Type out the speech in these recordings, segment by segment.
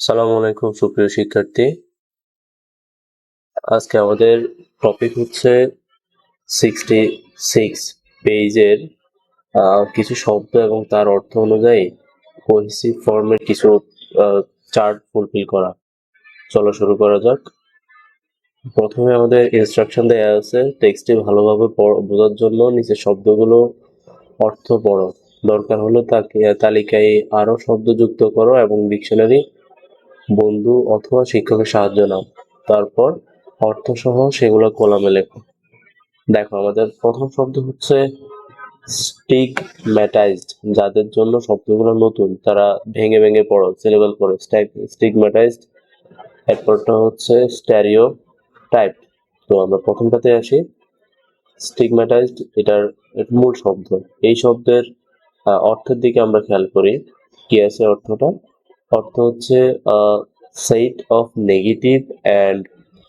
সালামু আলাইকুম, সুপ্রিয় শিক্ষার্থী। আজকে আমাদের টপিক হচ্ছে সিক্সটি সিক্স পেজের কিছু শব্দ এবং তার অর্থ অনুযায়ী কোহেসিভ ফর্মের কিছু চার্ট ফুলফিল করা। চলো শুরু করা যাক। প্রথমে আমাদের ইনস্ট্রাকশন দেওয়া আছে টেক্সটটি ভালোভাবে বোঝার জন্য নিচের শব্দগুলো অর্থ পড়ো। দরকার হলে তাকে, তালিকায় আরও শব্দ যুক্ত করো এবং ডিকশনারি বন্ধু অথবা শিক্ষকের সাহায্য নাও। তারপর অর্থসহ সেগুলো কলামে লেখো। দেখো, আমাদের প্রথম শব্দ হচ্ছে স্টিগম্যাটাইজড যাদের জন্য শব্দগুলো নতুন, তারা ভেঙে ভেঙে পড়ো সিলেবল করো স্টিগম্যাটাইজড এরপরটা হচ্ছে স্ট্যারিও টাইপ তো আমরা প্রথমটাতে আসি। স্টিগম্যাটাইজড এটার মূল শব্দ। এই শব্দের অর্থের দিকে আমরা খেয়াল করি। কি আছে অর্থটা? অর্থ হচ্ছে set of negative and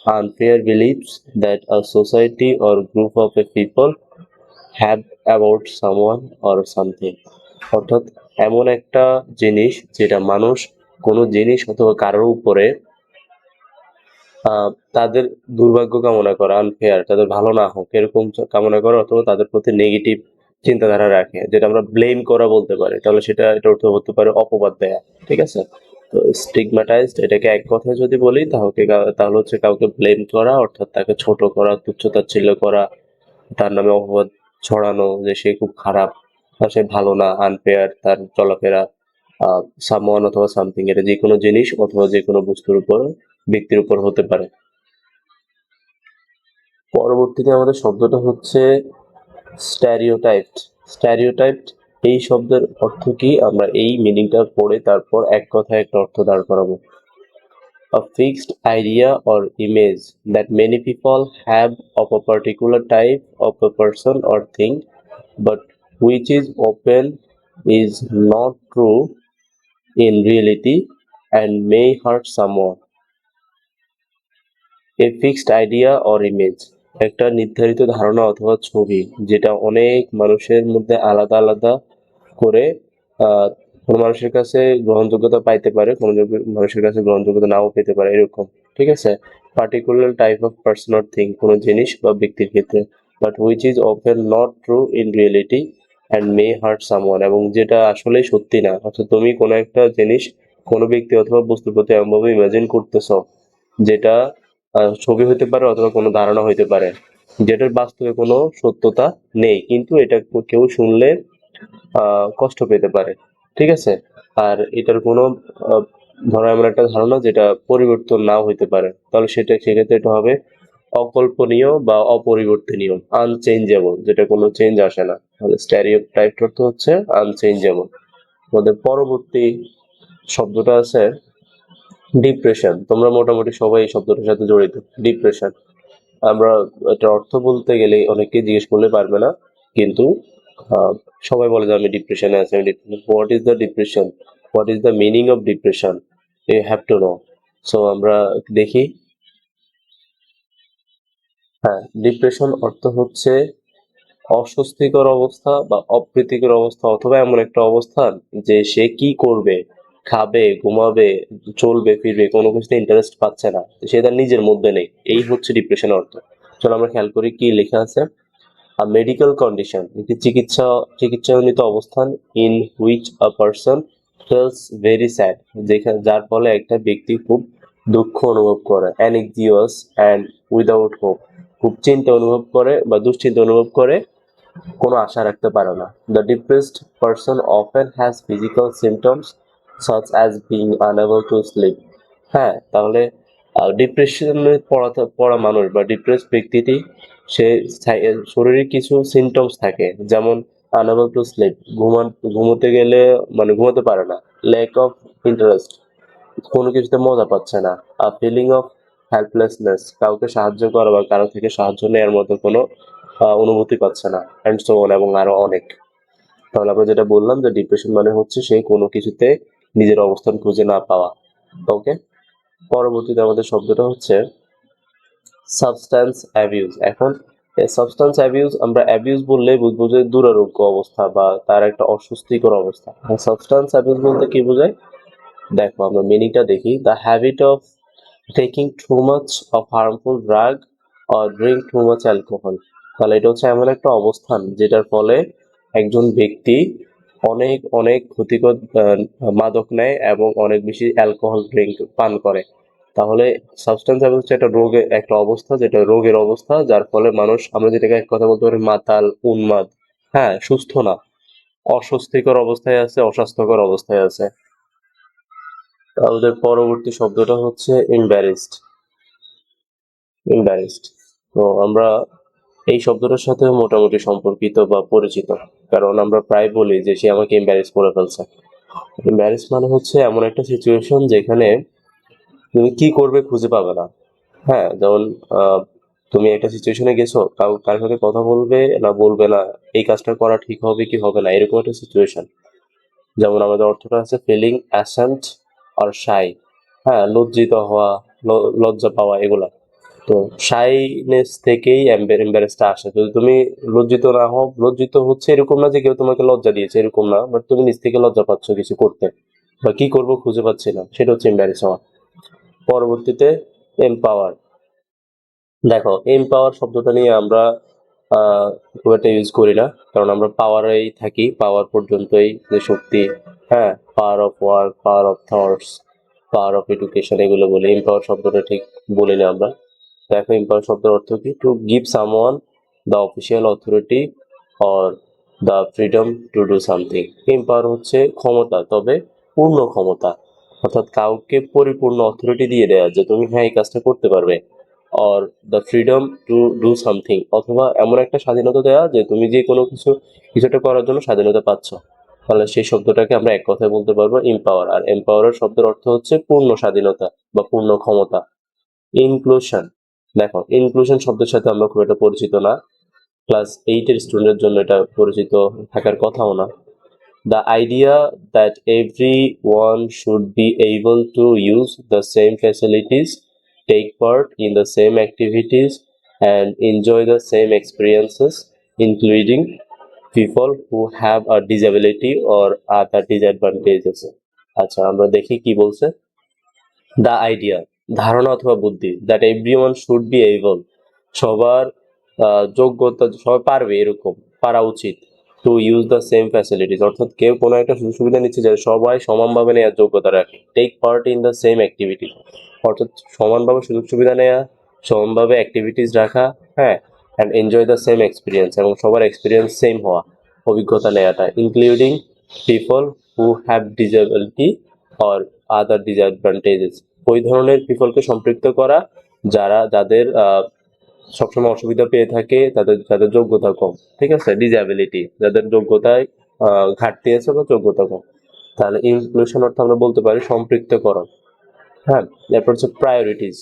unfair beliefs that a society or group of a people have about someone or something. অর্থাৎ এমন একটা জিনিস যেটা মানুষ কোনো জিনিস অথবা কারোর উপরে তাদের দুর্ভাগ্য কামনা করে আনফেয়ার তাদের ভালো না হোক, এরকম কামনা করে, অথবা তাদের প্রতি নেগেটিভ চিন্তাধারা রাখে, যেটা আমরা ব্লেম করা বলতে পারি, তাহলে সেটা, এটা অর্থ হতে পারে অপবাদ দেয়া, ঠিক আছে? তো স্টিগমাটাইজড এটাকে এক কথায় যদি বলি তাহলে তাহলে হচ্ছে কাউকে ব্লেম করা, অর্থাৎ তাকে ছোট করা, তুচ্ছতাচ্ছিল্য করা, তার নামে অপবাদ ছড়ানো, যে সে খুব খারাপ, বা সে ভালো না আনফেয়ার তার চলাফেরা সামওয়ান অথবা সামথিং এটা যে কোনো জিনিস অথবা যে কোনো বস্তুর উপর, ব্যক্তির উপর হতে পারে। পরবর্তীতে আমাদের শব্দটা হচ্ছে স্ট্যারিওটাইপড স্ট্যারিওটাইপড এই শব্দের অর্থ কি? আমরা এই মিনিংটা পড়ে তারপর এক কথায় একটা অর্থ দাঁড় করাবো। A fixed idea or image that many people have of a particular type of a person or thing but which is often is not true in reality and may hurt some a fixed idea or image একটা নির্ধারিত ধারণা অথবা ছবি, যেটা অনেক মানুষের মধ্যে আলাদা আলাদা করে কোনো মানুষের কাছে গ্রহণযোগ্যতা পাইতে পারে, কোনো মানুষের কাছে গ্রহণযোগ্যতা নাও পেতে পারে, এরকম, ঠিক আছে? Particular type of person or thing কোনো জিনিস বা ব্যক্তির ক্ষেত্রে। But which is often not true in reality and may hurt someone এবং যেটা আসলেই সত্যি না। অর্থাৎ তুমি কোনো একটা জিনিস কোনো ব্যক্তি অথবা বস্তুর প্রতি এমনভাবে ইমাজিন করতেছো, যেটা ছবি হতে পারে অথবা কোনো ধারণা হতে পারে। যেটার বাস্তবে কোনো সত্যতা নেই, কিন্তু এটা কেউ শুনলে কষ্ট পেতে পারে। ঠিক আছে? আর এটার কোনো ধরো এমন একটা ধারণা যেটা পরিবর্তন নাও হইতে পারে। তাহলে সেটা সেক্ষেত্রে এটা হবে অকল্পনীয় বা অপরিবর্তনীয় আনচেঞ্জেবল যেটা কোনো চেঞ্জ আসে না। তাহলে স্ট্যারিও টাইপ অর্থ হচ্ছে আনচেঞ্জেবল আমাদের পরবর্তী শব্দটা আছে ডিপ্রেশন তোমরা মোটামুটি সবাই এই শব্দটার সাথে জড়িত। ডিপ্রেশন আমরা এটা অর্থ বলতে গেলে অনেকে জিজ্ঞেস করলে পারবে না, কিন্তু সবাই বলে যে আমি ডিপ্রেশনে আছি, আমি what is the depression what is the meaning of depression you have to know so আমরা দেখি। হ্যাঁ ডিপ্রেশন অর্থ হচ্ছে অস্বস্তিকর অবস্থা বা অপ্রীতিকর অবস্থা অথবা এমন একটা অবস্থান যে সে কি করবে। খাবে, ঘুমাবে, চলবে, ফিরবে, কোনো কিছুতে ইন্টারেস্ট পাচ্ছে না। সে তার নিজের মধ্যে নেই। এই হচ্ছে ডিপ্রেশন অর্থ। চলো আমরা খেয়াল করি কি লেখা আছে। আ মেডিকেল কন্ডিশন চিকিৎসা চিকিৎসাজনিত অবস্থান in which a person feels very sad যেখানে, যার ফলে একটা ব্যক্তি খুব দুঃখ অনুভব করে অ্যানিকজিয়াস অ্যান্ড উইদাউট হোপ খুব চিন্তা অনুভব করে বা দুশ্চিন্তা অনুভব করে, কোনো আশা রাখতে পারে না। The depressed person often has physical symptoms such as being unable to sleep হ্যাঁ তাহলে ডিপ্রেশনে পড়া পড়া মানুষ বা ডিপ্রেস ব্যক্তিটি, সে সাই- শরীরে কিছু সিমটমস থাকে, যেমন আনএবল টু স্লিপ ঘুমান, ঘুমোতে গেলে মানে ঘুমোতে পারে না ল্যাক অফ ইন্টারেস্ট কোনো কিছুতে মজা পাচ্ছে না আ ফিলিং অফ হেল্পলেসনেস কাউকে সাহায্য করা বা কারও থেকে সাহায্য নেওয়ার মতো কোনো অনুভূতি পাচ্ছে না অ্যান্ড সো অন এবং আরও অনেক। তাহলে আমরা যেটা বললাম যে ডিপ্রেশন মানে হচ্ছে সে কোনো কিছুতে নিজের অবস্থান খুঁজে না পাওয়া। ওকে পরবর্তীতে আমাদের শব্দটা হচ্ছে সাবস্ট্যান্স অ্যাবিউজ এখন সাবস্ট্যান্স অ্যাবিউজ আমরা অ্যাবিউজ বললে বুঝব যে দুরারোগ্য অবস্থা বা তার একটা অস্বস্তিকর অবস্থা। সাবস্ট্যান্স অ্যাবিউজ বলতে কি বোঝায়? দেখো, আমরা মিনিংটা দেখি। The habit of taking too much of harmful drug or drink too much alcohol তাহলে এটা হচ্ছে এমন একটা অবস্থান যেটার ফলে একজন ব্যক্তি অনেক অনেক ক্ষতিকর মাদক নেয় এবং অনেক বেশি অ্যালকোহল ড্রিঙ্ক পান করে। তাহলে সাবস্টেন্স হচ্ছে একটা রোগের একটা অবস্থা, যেটা রোগের অবস্থা, যার ফলে মানুষ, আমরা যেটাকে এক কথা বলতে পারি মাতাল, উন্মাদ হ্যাঁ সুস্থ না। অস্বস্তিকর অবস্থায় আছে, অস্বাস্থ্যকর অবস্থায় আছে। আমাদের পরবর্তী শব্দটা হচ্ছে embarrassed embarrassed তো আমরা এই শব্দটার সাথে মোটামুটি সম্পর্কিত বা পরিচিত। কারণ আমরা প্রায় বলি যে সে আমাকে এম্বারেস করে ফেলছে। এম্বারেস মানে হচ্ছে এমন একটা সিচুয়েশন যেখানে তুমি কি করবে খুঁজে পাবে না। হ্যাঁ যেমন তুমি একটা সিচুয়েশনে গেছো, কাউ কার সাথে কথা বলবে না বলবে না, এই কাজটা করা ঠিক হবে কি হবে না, এরকম একটা সিচুয়েশন যেমন আমাদের অর্থটা আছে ফিলিং অ্যাসেন্ট আর শাই হ্যাঁ লজ্জিত হওয়া লজ্জা পাওয়া, এগুলা। তো শাইনেস থেকেই এম্বারেসটা আসে। যদি তুমি লজ্জিত না হও, লজ্জিত হচ্ছে এরকম না যে কেউ তোমাকে লজ্জা দিয়েছে, এরকম না। বাট তুমি নিজ থেকে লজ্জা পাচ্ছ কিছু করতে। বা কি করব খুঁজে পাচ্ছি না। সেটা হচ্ছে এম্বারেস হওয়া। পরবর্তীতে এমপাওয়ার দেখো এমপাওয়ার শব্দটা নিয়ে আমরা খুব একটা ইউজ করি না। কারণ আমরা পাওয়ারেই থাকি। পাওয়ার পর্যন্তই যে শক্তি। হ্যাঁ power of work power of thoughts power of education এগুলো বলি। এমপাওয়ার শব্দটা ঠিক বলি না আমরা। দেখো এম্পাওয়ার শব্দের অর্থ কি? To give someone the official authority or the freedom to do something empower হচ্ছে ক্ষমতা, তবে পূর্ণ ক্ষমতা। অর্থাৎ কাউকে পরিপূর্ণ অথরিটি দিয়ে দেওয়া যে তুমি হ্যাঁ এই কাজটা করতে পারবে। Or the freedom to do something অথবা এমন একটা স্বাধীনতা দেওয়া যে তুমি যে কোনো কিছু কিছুটা করার জন্য স্বাধীনতা পাচ্ছ। তাহলে সেই শব্দটাকে আমরা এক কথায় বলতে পারব এম্পাওয়ার আর এম্পাওয়ারের শব্দের অর্থ হচ্ছে পূর্ণ স্বাধীনতা বা পূর্ণ ক্ষমতা। ইনক্লুশন দেখো ইনক্লুশন শব্দের সাথে আমরা খুব একটা পরিচিত না ক্লাস এইটের স্টুডেন্টের জন্য এটা পরিচিত থাকার কথাও না। The idea that everyone should be able to use the same facilities take part in the same activities and enjoy the same experiences including people who have a disability or other disadvantages আচ্ছা আমরা দেখি কি বলছে। The idea ধারণা অথবা বুদ্ধি that everyone should be able সবার যোগ্যতা সবাই পারবে এরকম, পারা উচিত to use the same facilities অর্থাৎ কেউ কোনো একটা সুযোগ সুবিধা নিচ্ছে যে সবাই সমানভাবে নেওয়ার যোগ্যতা রাখে। Take part in the same activity অর্থাৎ সমানভাবে সুযোগ সুবিধা নেওয়া সমানভাবে অ্যাক্টিভিটিস রাখা হ্যাঁ and enjoy the same experience এবং সবার এক্সপিরিয়েন্স সেম হওয়া, অভিজ্ঞতা নেওয়াটা including people who have disability or other disadvantages ওই ধরনের পিপলকে সম্পৃক্ত করা, যারা যাদের সবসময় অসুবিধা পেয়ে থাকে, তাদের, যাদের যোগ্যতা কম, ঠিক আছে? ডিসএবিলিটি যাদের যোগ্যতায় ঘাটতি আছে বা যোগ্যতা কম। তাহলে ইনক্লুশন অর্থ আমরা বলতে পারি সম্পৃক্তকরণ। হ্যাঁ? এরপর হচ্ছে প্রায়োরিটিস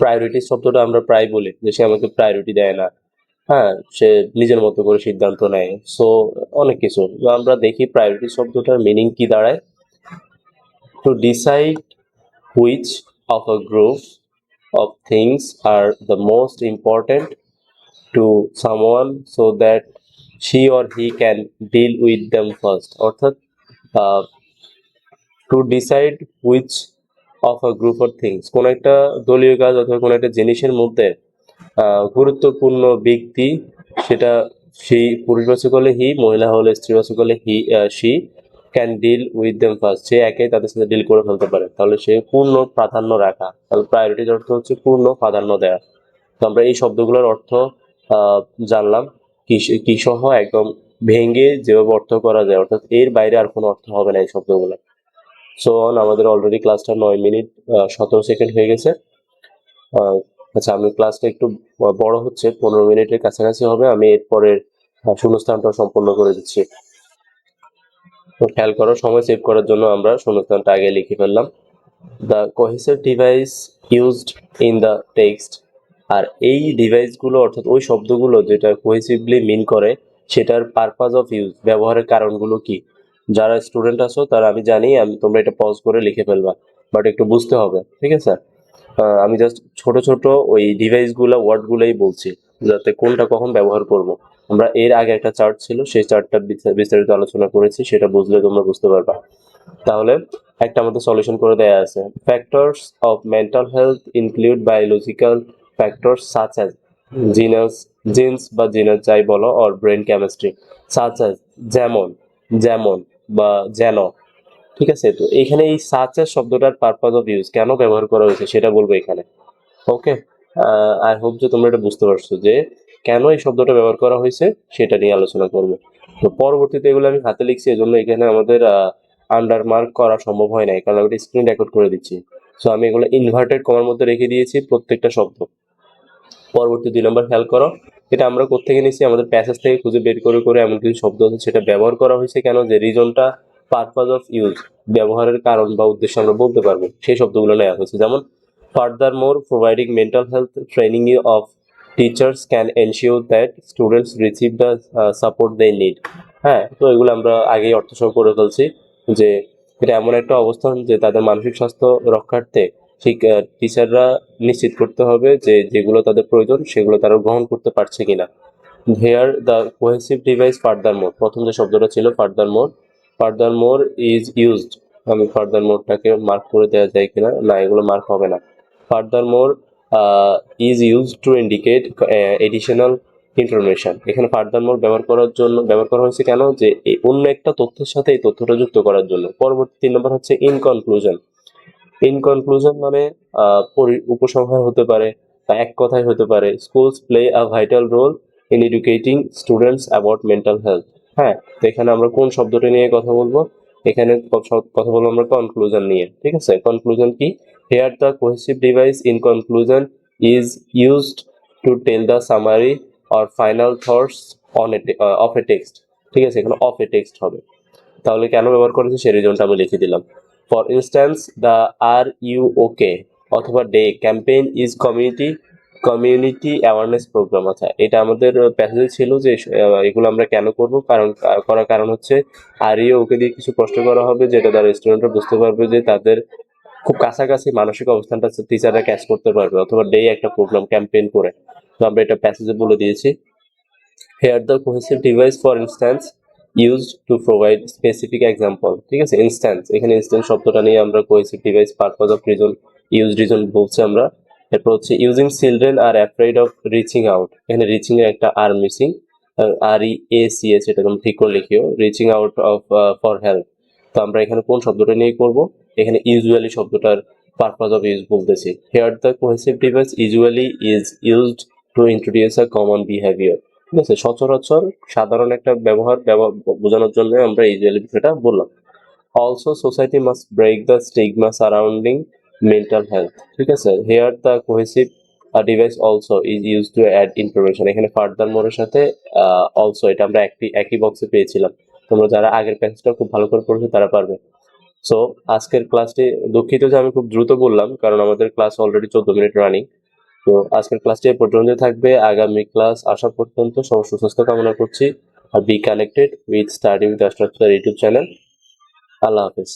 প্রায়োরিটিস শব্দটা আমরা প্রায় বলি, যে সে আমাকে প্রায়োরিটি দেয় না। হ্যাঁ? সে নিজের মতো করে সিদ্ধান্ত নেয়। সো অনেক কিছু। আমরা দেখি প্রায়োরিটি শব্দটার মিনিং কি দাঁড়ায়। To decide which of a group of things are the most important to someone so that she or he can deal with them first? অর্থাৎ to decide which of a group of things কোন একটা দলীয় কাজ অথবা কোন একটা জিনিসের মধ্যে গুরুত্বপূর্ণ ব্যক্তি, সেটা সেই পুরুষবাচক হলে হি মহিলা হলে স্ত্রীবাচক হলে he she can deal with them first সে একে তাদের সাথে ডিল করে ফেলতে পারে। তাহলে সে পূর্ণ প্রাধান্য রাখা। তাহলে প্রায়োরিটির অর্থ হচ্ছে পূর্ণ প্রাধান্য দেওয়া তো আমরা এই শব্দগুলোর অর্থ জানলাম। কি সহ একদম ভেঙে যেভাবে অর্থ করা যায়। অর্থাৎ এর বাইরে আর কোনো অর্থ হবে না এই শব্দগুলো। সো অন আমাদের অলরেডি ক্লাসটা নয় মিনিট সতেরো সেকেন্ড হয়ে গেছে। আচ্ছা আমি ক্লাসটা একটু বড় হচ্ছে, পনেরো মিনিটের কাছাকাছি হবে। আমি এরপরের শূন্যস্থানটা সম্পূর্ণ করে দিচ্ছি। খেয়াল করো, সময় সেভ করার জন্য আমরা শূন্যস্থানটা আগে লিখে ফেললাম। The cohesive device used in the text আর এই ডিভাইসগুলো অর্থাৎ ওই শব্দগুলো যেটা কোহেসিভলি মিন করে, সেটার পারপাস অফ ইউজ ব্যবহারের কারণগুলো কি? যারা স্টুডেন্ট আছো, তারা আমি জানি, আমি তোমরা এটা পজ করে লিখে ফেলবা বাট একটু বুঝতে হবে, ঠিক আছে? আমি জাস্ট ছোট ছোট ওই ডিভাইসগুলো ওয়ার্ডগুলোই বলছি। যাতে কোনটা কখন ব্যবহার করব। আমরা এর আগে একটা চার্ট ছিল, সেই চার্টটা বিস্তারিত আলোচনা করেছি, সেটা বুঝলে তোমরা বুঝতে পারবা। তাহলে একটা আমাদের সলিউশন করে দেয়া আছে। Factors of mental health include biological factors such as genus genes বা জিনাস যাই বলো or brain chemistry such as যেমন যেমন বা যেন। ঠিক আছে? তো এখানে এই সাচ অ্যাজ শব্দটার পারপাস অফ ইউজ কেন ব্যবহার করা হয়েছে সেটা বলব এখানে। ওকে আই হোপ যে তোমরা এটা বুঝতে পারছ যে কেন এই শব্দটা ব্যবহার করা হয়েছে সেটা নিয়ে আলোচনা করব। তো পরবর্তীতে এগুলো আমি হাতে লিখছি, এজন্য এখানে আমাদের আন্ডার মার্ক করা সম্ভব হয় নাই, কারণ আমি এটা স্ক্রিন রেকর্ড করে দিচ্ছি। সো আমি এগুলো ইনভার্টেড কমার মধ্যে রেখে দিয়েছি প্রত্যেকটা শব্দ। পরবর্তী দুই নম্বর খেয়াল করো, এটা আমরা কোথেকে নিয়েছি আমাদের প্যাসেজ থেকে খুঁজে বের করে করে এমন কিছু শব্দ আছে সেটা ব্যবহার করা হয়েছে কেন? যে রিজনটা পারপাস অফ ইউজ ব্যবহারের কারণ বা উদ্দেশ্য আমরা বলতে পারব, সেই শব্দগুলো নেওয়া হয়েছে। যেমন furthermore providing mental health training of teachers can ensure that students receive the support they need হ্যাঁ তো এগুলো আমরা আগেই অর্থসহ করে ফেলছি যে এটা এমন একটা অবস্থান যে তাদের মানসিক স্বাস্থ্য রক্ষার্থে ঠিক টিচাররা নিশ্চিত করতে হবে যে যেগুলো তাদের প্রয়োজন সেগুলো তারা গ্রহণ করতে পারছে কিনা। Here the cohesive device furthermore প্রথম যে শব্দটা ছিল furthermore furthermore is used আমি ফার্দার মোরটাকে মার্ক করে দেওয়া যায় কিনা? না, এগুলো মার্ক হবে না। Furthermore is use to indicate additional information এখানে ফার্দার মোর ব্যবহার করার জন্য, ব্যবহার করা হয়েছে কেন? যে অন্য একটা তথ্যের সাথে এই তথ্যটা যুক্ত করার জন্য। পরবর্তী তিন নম্বর হচ্ছে ইন কনক্লুশন ইন কনক্লুশন মানে উপসংহার হতে পারে বা এক কথায় হতে পারে। Schools play a vital role in educating students about mental health হ্যাঁ তো এখানে আমরা কোন শব্দটা নিয়ে কথা বলব? এখানে কথা বলব আমরা কনক্লুশন নিয়ে, ঠিক আছে? কনক্লুশন কি? Here the cohesive device in conclusion is used to tell the summary or final thoughts on a of a text ঠিক আছে? এখানে অফ এ টেক্সট হবে। তাহলে কেন ব্যবহার করেছে? সেই রিজনটা আমি লিখে দিলাম। For instance the R U OK অথবা day campaign is community community awareness program আচ্ছা এটা আমাদের প্যাসেজে ছিল যে এগুলো আমরা কেন করব? কারণ, করার কারণ হচ্ছে আর ইউ ওকে দিয়ে কিছু প্রশ্ন করা হবে, যেটা দ্বারা স্টুডেন্টরা বুঝতে পারবে যে তাদের খুব কাছাকাছি মানসিক অবস্থানটা টিচাররা ক্যাচ করতে পারবে, অথবা ডে একটা প্রোগ্রাম ক্যাম্পেইন করে। তো আমরা এটা প্যাসেজে বলে দিয়েছি। Here the cohesive device for instance used to provide specific example ঠিক আছে? ইনস্ট্যান্স এখানে ইনস্ট্যান্স শব্দটা নিয়ে আমরা cohesive device purpose of reason use reason বলছি আমরা। এরপর হচ্ছে using children are afraid of reaching out এখানে রিচিং এর একটা R missing R E A C S এটা তুমি ঠিক করে লিখিও। Reaching out of for help তো আমরা এখানে কোন শব্দটা নিয়ে করব? এখানে ইউজুয়ালি শব্দটার পারপাস অফ ইউজ বলতেছি। Here the cohesive device usually is used to introduce a common behaviour ঠিক আছে? সচরাচর সাধারণ একটা ব্যবহার বোঝানোর জন্য আমরা ইউজুয়ালি বিষয়টা বললাম। Also society must break the stigma surrounding mental health ঠিক আছে? Here the cohesive device also is use to add information এখানে ফার্দার মোরের সাথে অলসো এটা আমরা একই একই বক্সে পেয়েছিলাম। তোমরা যারা আগের প্যাসেজটা খুব ভালো করে পড়েছো, তারা পারবে। সো আজকের ক্লাসটি দুঃখিত যে আমি খুব দ্রুত বললাম, কারণ আমাদের ক্লাস অলরেডি চোদ্দ মিনিট রানিং তো আজকের ক্লাসটি এ পর্যন্ত থাকবে। আগামী ক্লাস আসা পর্যন্ত সবার সুস্বাস্থ্য কামনা করছি। আর be connected with study with আস্ট্রাকচার YouTube channel. আল্লাহ হাফেজ।